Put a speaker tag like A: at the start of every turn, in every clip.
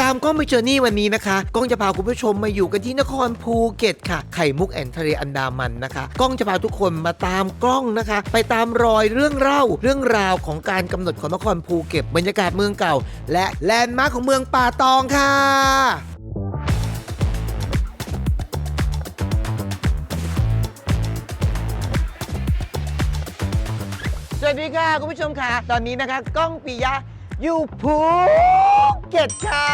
A: ตามกล้องไปเจอนี่วันนี้นะคะกล้องจะพาคุณผู้ชมมาอยู่กันที่นครภูเก็ตค่ะ ไข่มุกแอนทะเลอันดามันนะคะกล้องจะพาทุกคนมาตามกล้องนะคะ ไปตามรอยเรื่องเล่า เรื่องราวของการกำหนดของนครภูเก็ตบรรยากาศเมืองเก่า และแลนด์มาร์คของเมืองป่าตองค่ะ สวัสดีค่ะ คุณผู้ชมค่ะ ตอนนี้นะคะก้องปิยะอยู่ภูเก็ตค่ะ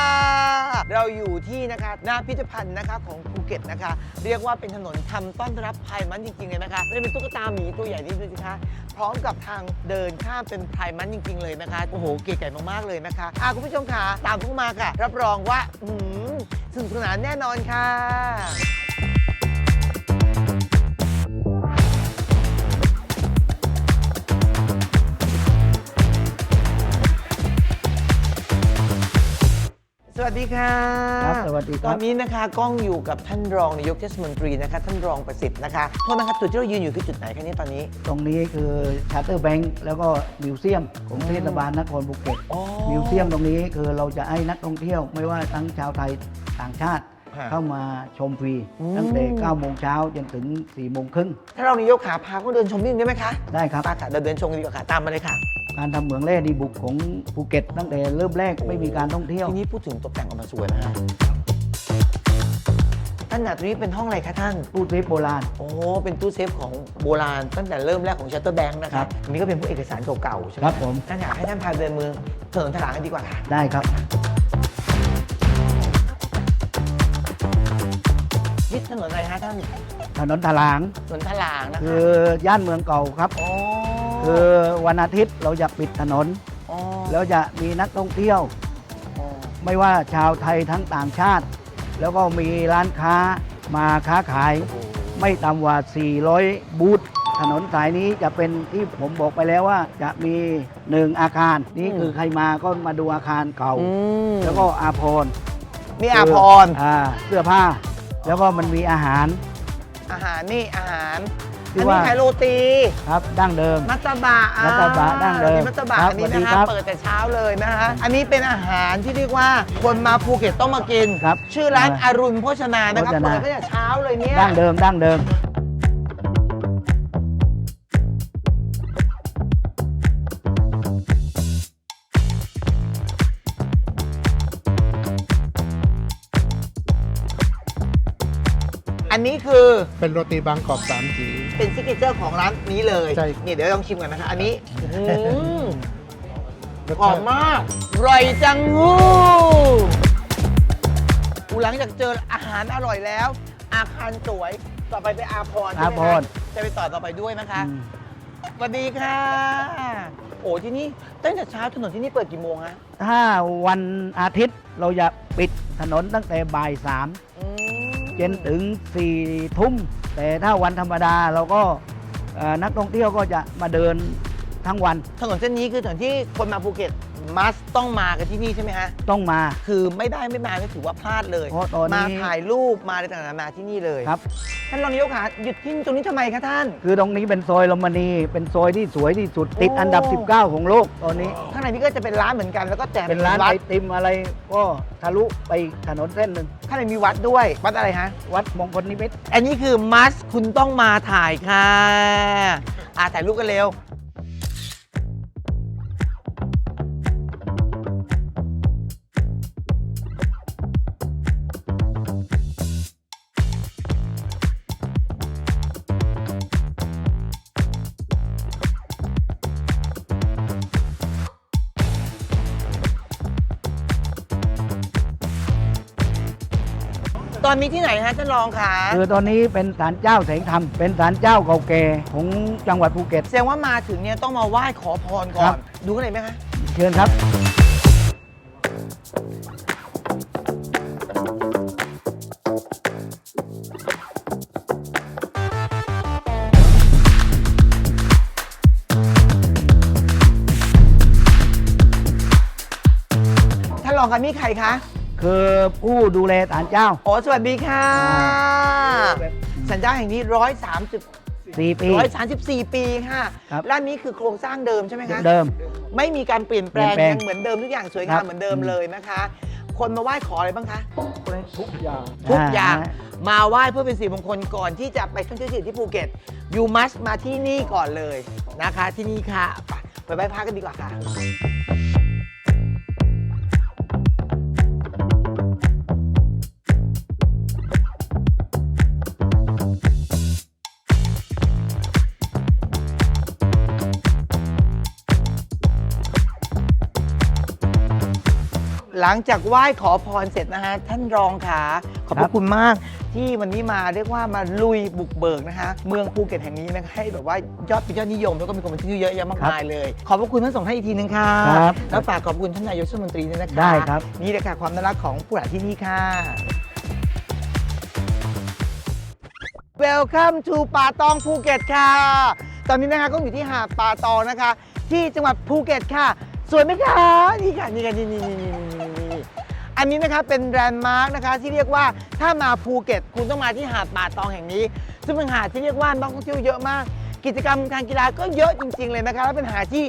A: เราอยู่ที่นะคะหน้าพิพิธภัณฑ์นะคะของภูเก็ตนะคะ เรียกว่าเป็นถนนทำต้อนรับไพรมันจริงๆเลยนะคะได้เป็นตุ๊กตาหมีตัวใหญ่นี่ดูสิคะพร้อมกับทางเดินข้ามเป็นไพรมันจริง ๆ เลยนะคะโอ้โหเก๋ไก่มากๆเลยนะคะอะคุณผู้ชมค่ะตามพวกมาค่ะ รับรองว่าอืมสนุกสนานแน่นอนค่ะ วัสดีค่ะ
B: ครับสวัสดีครับ
A: ตอนนี้นะคะกล้องอยู่กับท่านรองนายกเทศมนตรีนะคะ ท่านรองประสิทธิ์นะคะโทษนะครับจุดที่เรายืนอยู่คือจุดไหนคะเนี่ยตอนนี้
B: ตรงนี้คือชาร์เตอร์แบงค์แล้วก็มิวเซียมของเทศบาลนครภูเก็ต
A: อ๋อ
B: มิวเซียมตรงนี้คือเราจะให้นักท่องเที่ยว ไม่ว่าทั้งชาวไทยต่างชาติ
A: ฮะ
B: เข้ามาชมฟรี
A: อืม
B: ตั้งแต่9โมงเช้าจนถึง4โมงครึ่ง
A: ถ้านรองนายกขาพาเขาเดินชมนิดนึงได้ไหมคะ
B: ได้ครับ
A: ป้าค่ะเดินเดินชมกันดีกว่าค่ะตามมาเลยค่ะ
B: การทำเหมืองแร่ดีบุกของภูเก็ต ตั้งแต่เริ่มแรกไม่มีการท่องเที่ยว
A: ทีนี้พูดถึงตกแต่งออกมาสวยนะฮะท่านหนาตรงนี้เป็นห้องอะไรคะท่าน
B: ตู้เซฟโบราณ
A: โอ้ เป็นตู้เซฟของโบราณ ตั้งแต่เริ่มแรกของชัตเตอร์แบงค์นะค
B: ครั
A: รับบอันนี้ก็เป็นพวกเอกสารเก่าๆใช่ไหม
B: ครับผม
A: ท่านอยากให้ท่านพาเดินเมืองถนนถลางกันดีกว่าค่ะ
B: ได้ครับ
A: นี่ถนนอะไรฮะท่าน
B: ถนนถลาง
A: ถนนถลางนะคะ
B: คือย่านเมืองเก่าครับ
A: อ๋อ
B: คือวันอาทิตย์เราจะปิดถนน
A: อ๋อ
B: แล้วจะมีนักท่องเที่ยว
A: อ๋อ
B: ไม่ว่าชาวไทยทั้งต่างชาติ แล้วก็มีร้านค้ามาค้าขาย ไม่ต่ำกว่า 400 บูธถนนสายนี้จะเป็นที่ผมบอกไปแล้วว่าจะมีหนึ่งอาคาร นี่คือใครมาก็มาดูอาคารเก่า
A: อืม
B: แล้วก็อาพรณ์
A: นี่อาพร
B: อ่าเสื้อผ้า แล้วก็มันมีอาหาร
A: อาหารนี่อาหาร
B: ที่
A: อันนี้
B: ว่า
A: ขายโรตี
B: ครับดั้งเดิม
A: มัตตบะอ่า
B: มัตตบะดั้งเดิม
A: มีมัตตบะ
B: ครับ
A: อันนี้
B: สวัสดี
A: นะ
B: ครั
A: คะ
B: บ
A: เปิดแต่เช้าเลยนะคะอันนี้เป็นอาหารที่เรียกว่าคนมาภูเก็ตต้องมากิน
B: ครับ
A: ชื่อร้านอารุณโภชนานะครับ
B: โภชนา
A: เปิดตั้งแต่เช้าเลยเนี่ย
B: ดั้งเดิมดั้งเดิม
A: นนี้คือ
C: เป็นโรตีบางกรอบสามสี
A: เป็นซิกเนเจอร์ของร้านนี้เลย
C: ใช่
A: นี่เดี๋ยวลองชิมกันนะคะ อันนี้อืม
C: รส
A: หอ
C: ชามติ
A: มากอร่อยจังงูอูหลังจากเจออาหารอร่อยแล้ว อาคารสวยต่อไปเป็นอาพรณ์ใช่ไหม
B: อาพ
A: คะ
B: รณ์
A: จะไปต่อต่อไปด้วยนะคะ
B: อืม
A: สวัสดีค่ะ โอ้ที่นี่ตั้งแต่เช้าถนนที่นี่เปิดกี่โมงฮะ
B: ถ้าวันอาทิตย์เราจะปิดถนนตั้งแต่บ่ายสาม
A: อืม
B: เย็นถึง4ทุ่มแต่ถ้าวันธรรมดาเราก็นักท่องเที่ยวก็จะมาเดินทั้งวัน
A: ถนนเส้นนี้คือถนนที่คนมาภูเก็ต มัสต้องมากันที่นี่ใช่ไหมฮะ
B: ต้องมา
A: คือไม่ได้ไม่มาก็ถือว่าพลาดเลย
B: เพราะตอนนี้
A: มาถ่ายรูปมาอะไรต่างๆนานาที่นี่เลย
B: ครับ
A: ท่านรองนายกคะหยุดที่ตรงนี้ทำไมคะท่าน
B: คือตรงนี้เป็นซอยลมณี เป็นซอยที่สวยที่สุดติดอันดับ
A: โอ้
B: 19 ของโลกตอนนี้
A: ข้างในนี้ก็จะเป็นร้านเหมือนกันแล้วก็แจก
B: เป็นร้าน
A: วั
B: ไอ
A: ด
B: ติมอะไรก็ทะลุไปถนนเส้นหนึ่ง
A: ข้างในมีวัดด้วย วัดอะไรฮะ
B: วัดมงคลนิมิตร
A: อันนี้คือมัสคุณต้องมาถ่ายค่ะ อ่าถ่ายรูปกันเร็ว ตอนนี้ที่ไหนฮะท่านรองคะ
B: คือตอนนี้เป็นศาลเจ้าแสงธรรมเป็นศาลเจ้าเก่าแก่ของจังหวัดภูเก็ต
A: แสดงว่ามาถึงเนี่ยต้องมาไหว้ขอพรก่อ
B: ครั
A: น
B: บ
A: ดูกันหน่อยไหมคะ
B: เชิญครับ
A: ท่านรองคะมีใครคะ
B: คือผู้ดูแลศาลเจ้า
A: อ๋อสวัสดีค่ะ
B: แบบอืม
A: สัญญาแห่งนี้ 130
B: สี่ปี
A: 134 ปีค่ะ
B: ครับ
A: และนี่คือโครงสร้างเดิมใช่ไหมคะ
B: เดิม
A: ไม่มีการเปลี่ยนแปลง
B: เปลี่ยนแปลง
A: ยังเหมือนเดิมทุกอย่างสวย
B: ครั
A: งาม
B: บ
A: เหมือนเดิม
B: อืม
A: เลยนะคะ คนมาไหว้ขออะไรบ้างคะ
C: ทุกอย่าง
A: ทุกอย่าง
B: อ่า
A: มาไหว้เพื่อเป็นสิริมงคลก่อนที่จะไปท่องเที่ยวที่ภูเก็ตยูมัสมาที่นี่ก่อนเลยนะคะ ที่นี่ค่ะไปไปไหว้พระกันดีกว่าค่ะ หลังจากไหว้ขอพรเสร็จนะฮะท่านรองขาขอบพ
B: ครั
A: ระ
B: บ
A: คุณมาก ที่วันนี้มาเรียกว่ามาลุยบุกเบิกนะคะเมืองภูเก็ตแห่งนี้นะคะให้แบบว่ายอดเป็นยอดนิยมแล้วก็มีคนมาเที่ยวเยอะแยะมากมายเลย ขอบพระคุณทั้งสองท่านอีกทีนึงค่ะ
B: ครับ
A: แล้วฝากขอบคุณท่านนายกรัฐมนตรีด้วยนะคะ
B: ได้ครับ
A: นี่แหละค่ะความน่ารักของผู้หลานที่นี่ค่ะ Welcome to ป่าตองภูเก็ตค่ะ ตอนนี้นะคะก็อยู่ที่หาดป่าตองนะคะ ที่จังหวัดภูเก็ตค่ะ สวยไหมคะนี่ค่ะนี่ค่ะนี่นี่นี่นี่นี่นี่อันนี้นะคะเป็นแลนด์มาร์กนะคะที่เรียกว่าถ้ามาภูเก็ต คุณต้องมาที่หาดป่าตองแห่งนี้ ซึ่งเป็นหาดที่เรียกว่านักท่องเที่ยวเยอะมาก กิจกรรมการกีฬาก็เยอะจริง ๆ เลยนะคะและเป็นหาดที่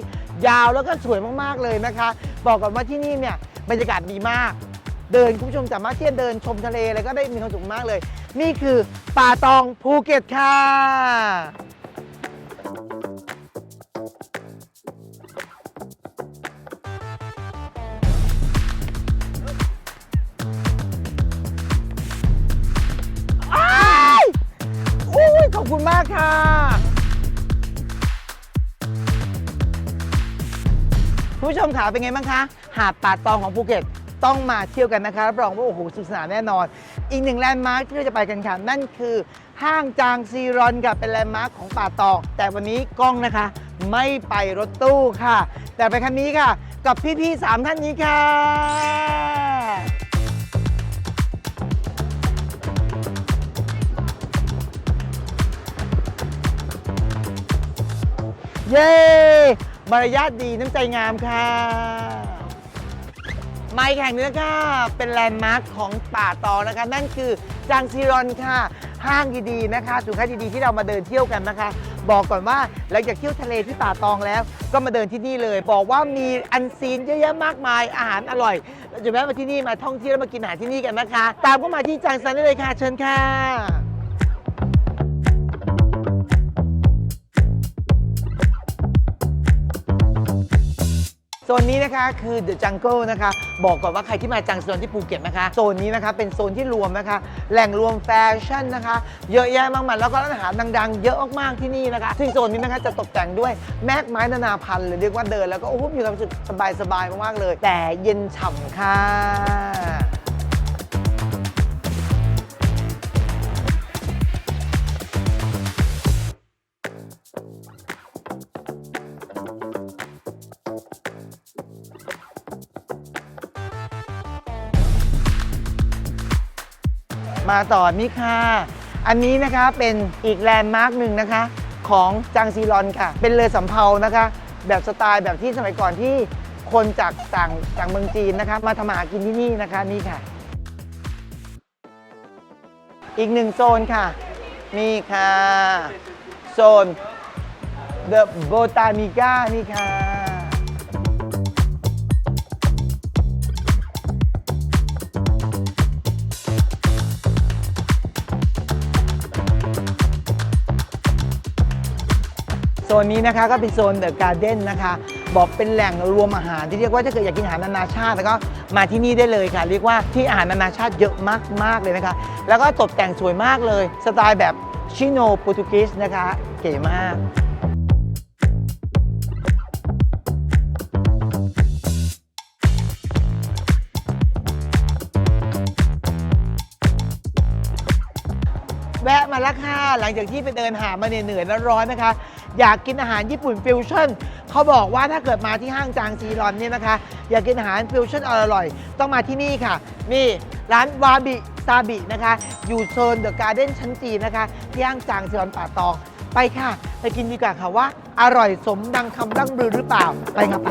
A: ยาวแล้วก็สวยมากๆเลยนะคะ บอกก่อนว่าที่นี่เนี่ยบรรยากาศดีมาก เดินคุณผู้ชมสามารถที่จะเดินชมทะเลอะไรก็ได้มีความสุขมากเลย นี่คือป่าตองภูเก็ตค่ะ อุ้ยขอบคุณมากค่ะ คุณผู้ชมขาเป็นไงบ้างคะ หาดป่าตองของภูเก็ตต้องมาเที่ยวกันนะคะรับรองว่าโอ้โหสนุกสนานแน่นอน อีกหนึ่งแลนด์มาร์คที่เราจะไปกันค่ะ นั่นคือห้างจางซีรอนค่ะเป็นแลนด์มาร์คของป่าตอง แต่วันนี้กล้องนะคะ ไม่ไปรถตู้ค่ะ แต่ไปคันนี้ค่ะ กับพี่ๆสามท่านนี้ค่ะ เย้ มารยาทดีน้ำใจงามค่ะ ไมค์แข่งเนื้อค่ะเป็นแลนด์มาร์คของป่าตองนะคะ นั่นคือจางซีรอนค่ะ ห้างดีๆนะคะสุนค้าดีๆที่เรามาเดินเที่ยวกันนะคะ บอกก่อนว่าหลังจากเที่ยวทะเลที่ป่าตองแล้ว ก็มาเดินที่นี่เลย บอกว่ามีอันซีนเยอะแยะมากมายอาหารอร่อยเราจะแวะมาที่นี่มาท่องเที่ยวแล้วมากินอาหารที่นี่กันนะคะ ตามเข้ามาที่จางซันได้เลยค่ะ เชิญค่ะ โซนนี้นะคะคือ The Jungle นะคะบอกก่อนว่าใครที่มาจังโซนที่ภูเก็ตนะคะโซนนี้นะคะเป็นโซนที่รวมนะคะแหล่งรวมแฟชั่นนะคะ เยอะแยะมากมายแล้วก็ร้านอาหารดังๆ เยอะมากๆที่นี่นะคะซึ่งโซนนี้นะคะจะตกแต่งด้วยแมกไม้นานาพันธุ์หรือเรียกว่าเดินแล้วก็โอ้โหมีความสุขสบายๆมากๆเลย แต่เย็นฉ่ำค่ะ มาต่อนี่ค่ะ อันนี้นะคะเป็นอีกแลนด์มาร์กหนึ่งนะคะ ของจางซีรอนค่ะ เป็นเรือสำเภานะคะ แบบสไตล์แบบที่สมัยก่อนที่คนจากต่างจากเมืองจีนนะคะ มาทำมาหากินที่นี่นะคะนี่ค่ะ อีกหนึ่งโซนค่ะ นี่ค่ะ โซน The Botanica นี่ค่ะ โซนนี้นะคะก็เป็นโซนเดอะการ์เด้นนะคะ บอกเป็นแหล่งรวมอาหารที่เรียกว่าถ้าเกิดอยากกินอาหารนานาชาติแล้วก็มาที่นี่ได้เลยค่ะ เรียกว่าที่อาหารนานาชาติเยอะมากๆเลยนะคะ แล้วก็ตกแต่งสวยมากเลย สไตล์แบบชิโนโปรตุกีสนะคะ เก๋มาก มาแล้วค่ะ หลังจากที่ไปเดินหามาเหนื่อยๆแล้วร้อนนะคะ อยากกินอาหารญี่ปุ่นฟิวชั่นเขาบอกว่าถ้าเกิดมาที่ห้างจางซีรอนเนี่ยนะคะ อยากกินอาหารฟิวชั่นอร่อยๆต้องมาที่นี่ค่ะ นี่ร้านวาบิซาบินะคะ อยู่โซนเดอะการ์เด้นชั้นจีนะคะที่ห้างจางซีรอนป่าตอง ไปค่ะ ไปกินดีกว่าค่ะว่า อร่อยสมดังคำร่ำลือหรือเปล่าไปค่ะไป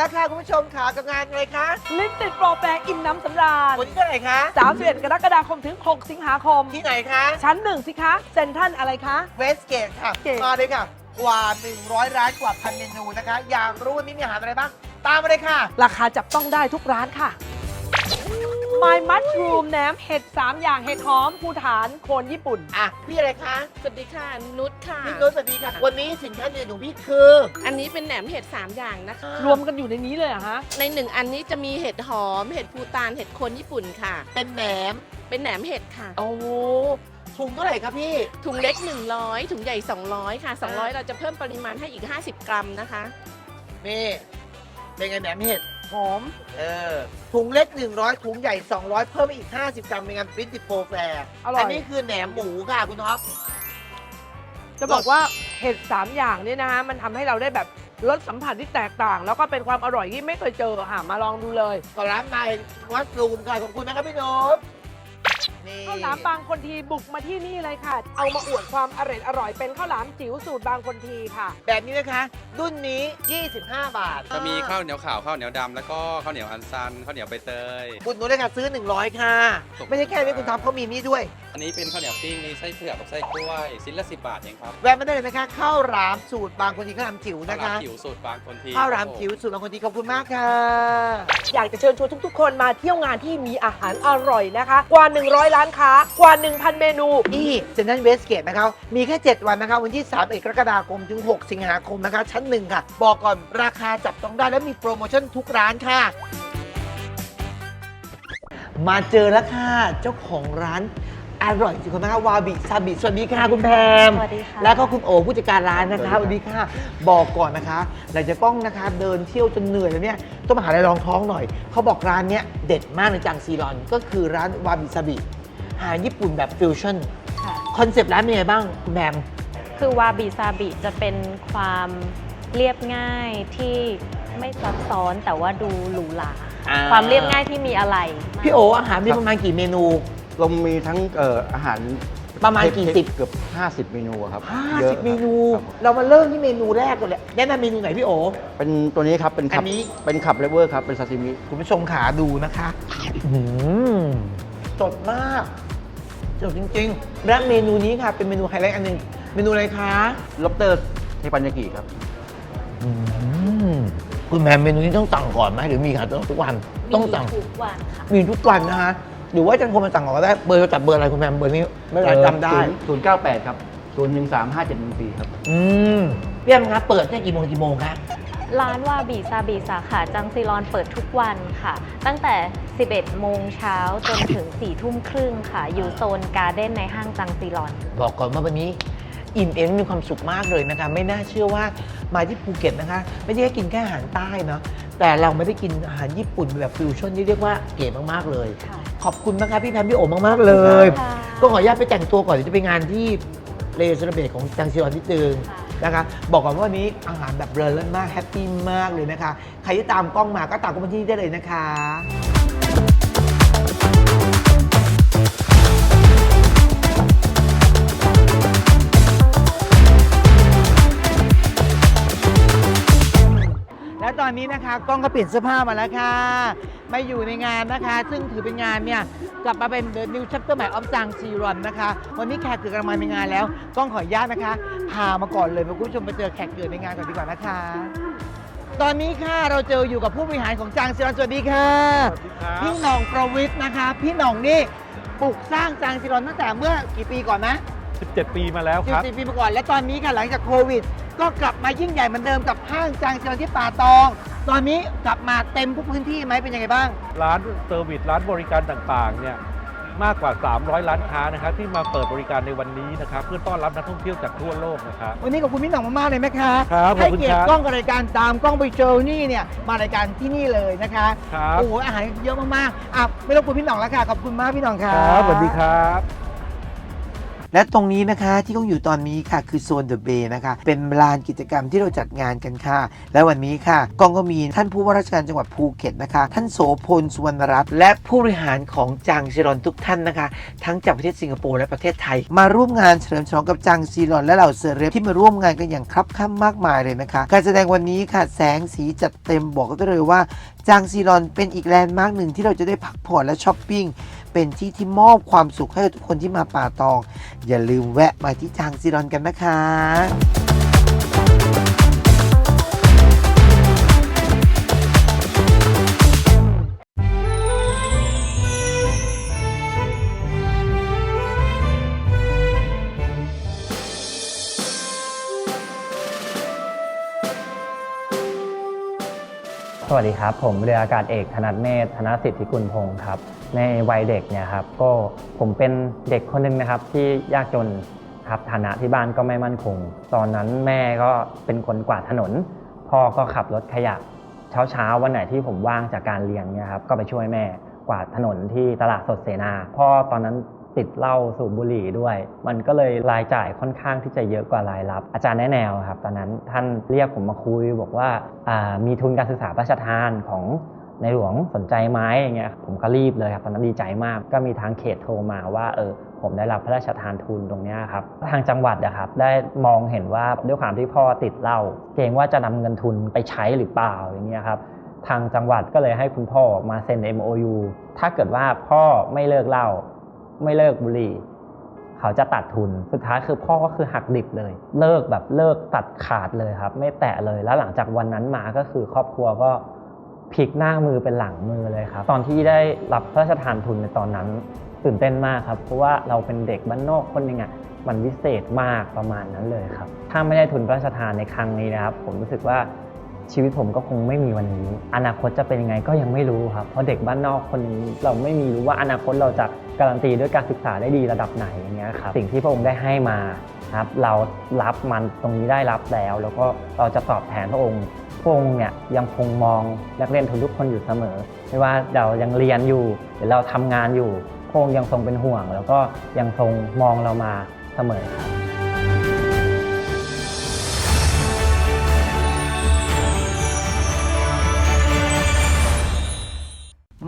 A: มขากับงานอะไรคะ
D: ลิ้นติดโปรแปรอิ่มน้ำสำราญ
A: วันนี้เท่าไหร่คะ
D: 31กรกฎาคมถึง 6 สิงหาคม
A: ที่ไหนคะ
D: ชั้นหนึ่งสิคะเซนทรันอะไรคะ
A: เวสเกตค่ะ
D: Westgate
A: มาเลยค่ะ กว่า 100 ร้านกว่าพันเมนูนะคะ อยากรู้ว่ามีอาหารอะไรบ้าง ตามมาเลยค่ะ
D: ราคาจับต้องได้ทุกร้านค่ะ My Mushroom แหนมเห็ด 3 อย่างเห็ดหอมภูฐานโคนญี่ปุ่น
A: อะ พี่อะไรคะ
E: สวัสดีค่ะ นุชค่ะ
A: พี่นุชสวัสดีค่ะ วันนี้สินค้าเด่นของพี่คือ
E: อันนี้เป็นแหนมเห็ด 3 อย่างนะคะ
D: รวมกันอยู่ในนี้เลยเหรอะฮะ
E: ในหนึ่งอันนี้จะมีเห็ดหอม เห็ดภูตานเห็ดโคนญี่ปุ่นค่ะ
A: เป็นแหนม
E: เป็นแหนมเห็ดค่ะ
A: โอ้ถุงเท่าไหร่ครับพี่
E: ถุงเล็ก 100 ถุงใหญ่ 200 ค่ะ 200 เราจะเพิ่มปริมาณให้อีก 50 กรัมนะคะ
A: นี่เป็นไงแหนมเห็ด
D: หอม
A: เออถุงเล็ก 100 ถุงใหญ่ 200 เพิ่มไปอีก 50 กรัมเป็นงานปรินติโปรแฟร์
D: อร่อย
A: นนี้คือแหนมหมูค่ะคุณท็อป
D: จะบอกว่าเห็ด3อย่างเนี่ยนะฮะมันทำให้เราได้แบบรสสัมผัสที่แตกต่าง แล้วก็เป็นความอร่อยที่ไม่เคยเจอค่ะมาลองดูเลย
A: ก็ร้านนายวัดรูมค่ะขอบคุณนะครับพี่นุช นี่
D: ข้าวหลามบางคนทีบุกมาที่นี่เลยค่ะ เอามาอวดความอร่อยอร่อยเป็นข้าวหลามจิ๋วสูตรบางคนทีค่ะ
A: แบบนี้นะคะ รุ่นนี้ 25 บาท
F: จะมีข้าวเหนียวขาวข้าวเหนียวดำแล้วก็ข้าวเหนียวอันซันข้าวเหนียวใบเตย
A: คุณนุชเลยค่ะซื้อ 100 ค่ะ ไม่ใช่แค่นี้คุณท็อปเขามีนี่ด้วย
F: อันนี้เป็นข้าวเหนียวปิ้งมีไส้เผือกกับไส้กล้วยชิ้นละ10บาทเองครับ
A: แวะมาได้เลยนะคะข้าวหลามสูตรบางคนทีข้าวหลามจิ๋ว
F: ข้าว
A: นะ
F: หลาม
A: คะ
F: จิ๋วสูตรบางคนที
A: ข้าวหลามจิ๋วสูตรบางคนทีขอบคุณมากค่ะ
D: อยากจะเชิญชวนทุกๆ คนมาเที่ยวงานที่มีอาหารอร่อยนะคะ กว่า 100ร้านค้ากว่า 1,000 เมนู
A: ที่เซ็นทรัลเวสเกตนะคะมีแค่ 7 วันนะคะวันที่3เอกรกฎาคมถึง 6 สิงหาคมนะคะ ชั้นหนึ่งค่ะ บอกก่อนราคาจับต้องได้และมีโปรโมชั่นทุกร้านค่ะ มาเจอแล้วค่ะเจ้าของร้านอร่อยจริงๆนะคะวาบิซาบิสวัสดีค่ะคุณแพม
G: สวัสดีค่ะ
A: แล้วก็คุณโอผู้จัดการร้านนะคะสวัสดีค่ะบอกก่อนนะคะหลังจากกล้องนะคะเดินเที่ยวจนเหนื่อยแล้วเนี่ยต้องมาหาอะไรรองท้องหน่อยเขาบอกร้านเนี้ยเด็ดมากในจังซีรอน ก็คือร้านวาบิซาบิอา หารญี่ปุ่นแบบฟิวชั่น
G: ค่ะ
A: คอนเซปต์ร้านเป็นไงบ้างคุณแพม
G: คือวาบิซาบิจะเป็นความเรียบง่ายที่ไม่ซับซ้อนแต่ว่าดูหรูหรา
A: อ่า
G: ความเรียบง่ายที่มีอะไร
A: พี่โออาหารมีประมาณกี่เมนู
H: เรามีทั้งเอ่ออาหาร
A: ประมาณกี่สิบ
H: เกือบ 50 เมนูอะครับเยอะ
A: 50เมนู
H: ครับ
A: เรามาเริ่มที่เมนูแรกก่อนเลยแนะนำเมนูไหนพี่โอ
H: เป็นตัวนี้ครับ เป็นขั
A: อั
H: บ
A: นนี้
H: เป็นขับเลเวอร์ครับ เป็นซาซิมิ
A: คุณผู้ชมขาดูนะคะอื้อหือสดมาก สดจริงๆ และเมนูนี้ค่ะ เป็นเมนูไฮไลท์อันหนึง เมนูอะไรคะ
H: ล็อบเตอร์เทปันยากิครับ
A: อืมคุณแม่เมนูนี้ต้องสั่งก่อนไหมหรือมีขายทุกวันต้องสั่ง
G: มีทุกวันค่ะ
A: มีทุกวันนะคะหรือว่าจะโทรมาสั่งก่อนก็ได้เบอร์เราจับเบอร์อะไรคุณแม่เบอร์นี้ไม่เป็นไรจำได้
H: ศูนย์เก้าแปดครับศูนย์หนึ่งสามห้าเจ็ดหนึ่งสี่ครับ
A: อืมพี่แอมคะเปิดตั้งกี่โมงกี่โมงคะ
G: ร้านวาบิซาบิสาขาจังซีรอนเปิดทุกวันค่ะ ตั้งแต่ 11 โมงเช้าจนถึง 4 ทุ่มครึ่งค่ะ อยู่โซนการ์เด้นในห้างจังซีรอน
A: บอกก่อนว่าวันนี้อิ่มเอมมีความสุขมากเลยนะคะ ไม่น่าเชื่อว่ามาที่ภูเก็ตนะคะ ไม่ได้แค่กินแค่อาหารใต้เนาะแต่เราไม่ได้กินอาหารญี่ปุ่นแบบฟิวชั่นที่เรียกว่าเก๋มากๆเลย
G: ค่ะ
A: ขอบคุณนะคะพี่แพมพี่โอมากๆเลย
G: ค่ะ
A: ก็ขออนุญาตไปแต่งตัวก่อนเดี๋ยวจะไปงานที่เลสระเบตของจังซีรอนนิดนึง
G: ค่ะ
A: นะคะ บอกก่อนว่าวันนี้อาหารแบบเบลอเลิศมากแฮปปี้มากเลยนะคะ ใครที่ตามกล้องมาก็ตามกล้องมาที่นี่ได้เลยนะคะ ตอนนี้นะคะกล้องก็เปลี่ยนเสื้อผ้ามาแล้วค่ะ มาอยู่ในงานนะคะ ซึ่งถือเป็นงานเนี่ยกลับมาเป็น The New Chapter ใหม่ of จางซีรอนนะคะ วันนี้แขกเกิดกำลังมาในงานแล้วกล้องขออนุญาตนะคะ พามาก่อนเลยมาคุณผู้ชมไปเจอแขกเกิดในงานก่อนดีกว่านะคะ ตอนนี้ค่ะเราเจออยู่กับผู้บริหารของจางซีรอนสวัสดีค่ะ พี่หน่องประวิทย์นะคะ พี่หน่องนี่ปลูกสร้างจางซีรอนตั้งแต่เมื่อกี่ปีก่อนนะ
C: 17 ปีมาแล้วครับ
A: 14ปีมาก่อน และตอนนี้ค่ะหลังจากโควิด ก็กลับมายิ่งใหญ่เหมือนเดิมกับห้างจางซีรอนที่ป่าตอง ตอนนี้กลับมาเต็มทุกพื้นที่ไหมเป็นยังไงบ้าง
C: ร้านเซอร์วิสร้านบริการต่างๆเนี่ยมากกว่า 300 ร้านค้านะครับที่มาเปิดบริการในวันนี้นะครับเพื่อต้อนรับนักท่องเที่ยวจากทั่วโลกนะครับ
A: วันนี้ขอบคุณพี่หน่องมากๆเลยนะคะ
C: ครับขอบ
A: ให้
C: คุณ
A: เกียร
C: ค
A: ติ
C: รับ
A: กล้องกับรายการตามกล้องไปเจอนี่เนี่ยมารายการที่นี่เลยนะคะ
C: ครับ
A: โอ้โหอาหารเยอะมากๆอะไม่รบกวนพี่หน่องแล้วค่ะขอบคุณมากพี่หน่องค่ะ
C: ครับสวัสดีครับ
I: และตรงนี้นะคะที่ก้องอยู่ตอนนี้ค่ะคือโซนเดอะเบย์นะคะ เป็นลานกิจกรรมที่เราจัดงานกันค่ะ และวันนี้ค่ะกองก็มีท่านผู้ว่าราชการจังหวัดภูเก็ตนะคะ ท่านโสพลสุวรรณรัตน์และผู้บริหารของจางซีรอนทุกท่านนะคะ ทั้งจากประเทศสิงคโปร์และประเทศไทย มาร่วมงานเฉลิมฉลองกับจางซีรอนและเหล่าเซเลบที่มาร่วมงานกันอย่างครับข้ามมากมายเลยนะคะ การแสดงวันนี้ค่ะแสงสีจัดเต็มบอกได้เลยว่าจางซีรอนเป็นอีกแลนด์มาร์กหนึ่งที่เราจะได้พักผ่อนและช้อปปิ้ง เป็นที่ที่มอบความสุขให้กับทุกคนที่มาป่าตอง อย่าลืมแวะมาที่จางซีรอนกันนะคะ
J: สวัสดีครับ ผมเรืออากาศเอกธนัทเมธธนสิทธิกุลพงศ์ครับในวัยเด็กเนี่ยครับก็ผมเป็นเด็กคนหนึ่งนะครับที่ยากจนครับฐานะที่บ้านก็ไม่มั่นคง ตอนนั้นแม่ก็เป็นคนกวาดถนน พ่อก็ขับรถขยะเช้าเช้าวันไหนที่ผมว่างจากการเรียนเนี่ยครับก็ไปช่วยแม่กวาดถนนที่ตลาดสดเสนาพ่อตอนนั้น ติดเหล้าสูบบุหรี่ด้วย มันก็เลยรายจ่ายค่อนข้างที่จะเยอะกว่ารายรับ อาจารย์แนะแนวครับ ตอนนั้นท่านเรียกผมมาคุยบอกว่าามีทุนการศึกษาพระราชทานของในหลวงสนใจไหมอย่างเงี้ยผมก็รีบเลยครับตอนนั้นดีใจมากก็มีทางเขตโทรมาว่าเออผมได้รับพระราชทานทุนตรงเนี้ยครับทางจังหวัดนะครับได้มองเห็นว่าด้วยความที่พ่อติดเหล้าเกรงว่าจะนำเงินทุนไปใช้หรือเปล่าอย่างเงี้ยครับทางจังหวัดก็เลยให้คุณพ่อมาเซ็น MOU ถ้าเกิดว่าพ่อไม่เลิกเหล้า ไม่เลิกบุหรี่ เขาจะตัดทุน สุดท้ายคือพ่อก็คือหักดิบเลย เลิกแบบเลิกตัดขาดเลยครับ ไม่แตะเลยแล้วหลังจากวันนั้นมาก็คือครอบครัวก็พลิกหน้ามือเป็นหลังมือเลยครับ ตอนที่ได้รับพระราชทานทุนในตอนนั้นตื่นเต้นมากครับ เพราะว่าเราเป็นเด็กบ้านนอกคนหนึ่งอะมันวิเศษมากประมาณนั้นเลยครับ ถ้าไม่ได้ทุนพระราชทานในครั้งนี้นะครับ ผมรู้สึกว่าชีวิตผมก็คงไม่มีวันนี้ อนาคตจะเป็นยังไงก็ยังไม่รู้ครับ เพราะเด็กบ้านนอกคนหนึงเราไม่มีรู้ว่าอนาคตเราจะ การันตีด้วยการศึกษาได้ดีระดับไหนอย่างเงี้ยครับสิ่งที่พระองค์ได้ให้มาครับเรารับมันตรงนี้ได้รับแล้ว แล้วก็เราจะตอบแทนพระองค์พระองค์เนี่ยยังคงมองนักเรียนทุกคนอยู่เสมอ ไม่ว่าเรายังเรียนอยู่หรือเราทำงานอยู่พระองค์ยังทรงเป็นห่วง แล้วก็ยังทรงมองเรามาเสมอครับ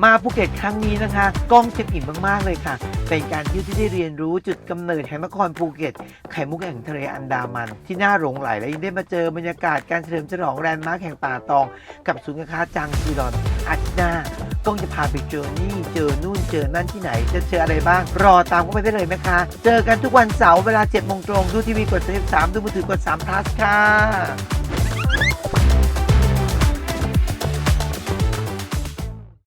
I: มาภูเก็ตครั้งนี้นะคะกล้องเช็คอินมากๆเลยค่ะ เป็นการเที่ยวที่ได้เรียนรู้จุดกำเนิดแห่งนครภูเก็ต ไข่มุกแห่งทะเลอันดามัน ที่น่าหลงไหลและยังได้มาเจอบรรยากาศการเฉลิมฉลองแลนด์มาร์คแห่งป่าตอง กับศูนย์การค้าจังซีรอนอาทิตย์หน้ากล้องจะพาไปเจอนี่เจอนู่นเจอนั่นที่ไหน จะเจออะไรบ้าง รอตามเข้าไปได้เลยนะคะ เจอกันทุกวันเสาร์เวลา7โมงตรงดูทีวีกด33ดูมือถือกด3 plus ค่ะ